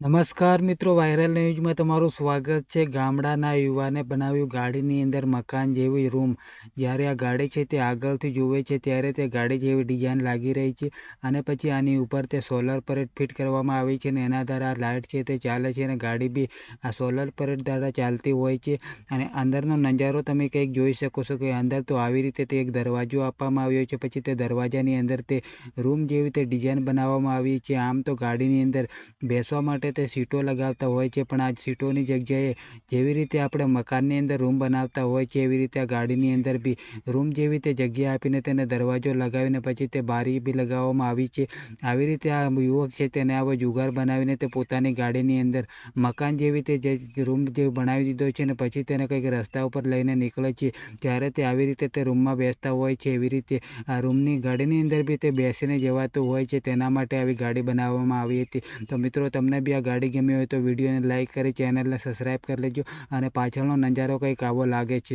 નમસ્કાર મિત્રો, વાયરલ ન્યૂઝમાં તમારું સ્વાગત છે. ગામડાના યુવાને બનાવ્યું ગાડીની અંદર મકાન જેવી રૂમ. જ્યારે આ ગાડી છે તે આગળથી જુએ છે, ત્યારે તે ગાડી જેવી ડિઝાઇન લાગી રહી છે અને પછી આની ઉપર તે સોલર પરેટ ફિટ કરવામાં આવી છે અને એના દ્વારા લાઇટ છે તે ચાલે છે અને ગાડી બી આ સોલર પરેટ દ્વારા ચાલતી હોય છે અને અંદરનો નજારો તમે કંઈક જોઈ શકો છો કે અંદર તો આવી રીતે તે એક દરવાજો આપવામાં આવ્યો છે. પછી તે દરવાજાની અંદર તે રૂમ જેવી તે ડિઝાઇન બનાવવામાં આવી છે. આમ તો ગાડીની અંદર બેસવા માટે માટે તે સીટો લગાવતા હોય છે. પણ આ સીટોની જગ્યાએ જેવી રીતે આપણે મકાનની અંદર રૂમ બનાવતા હોય છે, એવી રીતે આ ગાડીની અંદર બી રૂમ જેવી તે જગ્યા આપીને તેને દરવાજો લગાવીને પછી તે બારી બી લગાવવામાં આવી છે. આવી રીતે આ યુવક છે તેને આવો જુગાર બનાવીને તે પોતાની ગાડીની અંદર મકાન જેવી તે જે રૂમ જે બનાવી દીધો છે ને પછી તેને કંઈક રસ્તા ઉપર લઈને નીકળે છે. ત્યારે તે આવી રીતે તે રૂમમાં બેસતા હોય છે. એવી રીતે આ રૂમની ગાડીની અંદર બી તે બેસીને જવાતું હોય છે. તેના માટે આવી ગાડી બનાવવામાં આવી હતી. તો મિત્રો, તમને બી આ ગાડી ગમી હોય તો વિડીયોને લાઇક કરી, ચેનલને સબસ્ક્રાઈબ કરી લેજો અને પાછળનો નજારો કંઈક આવો લાગે છે.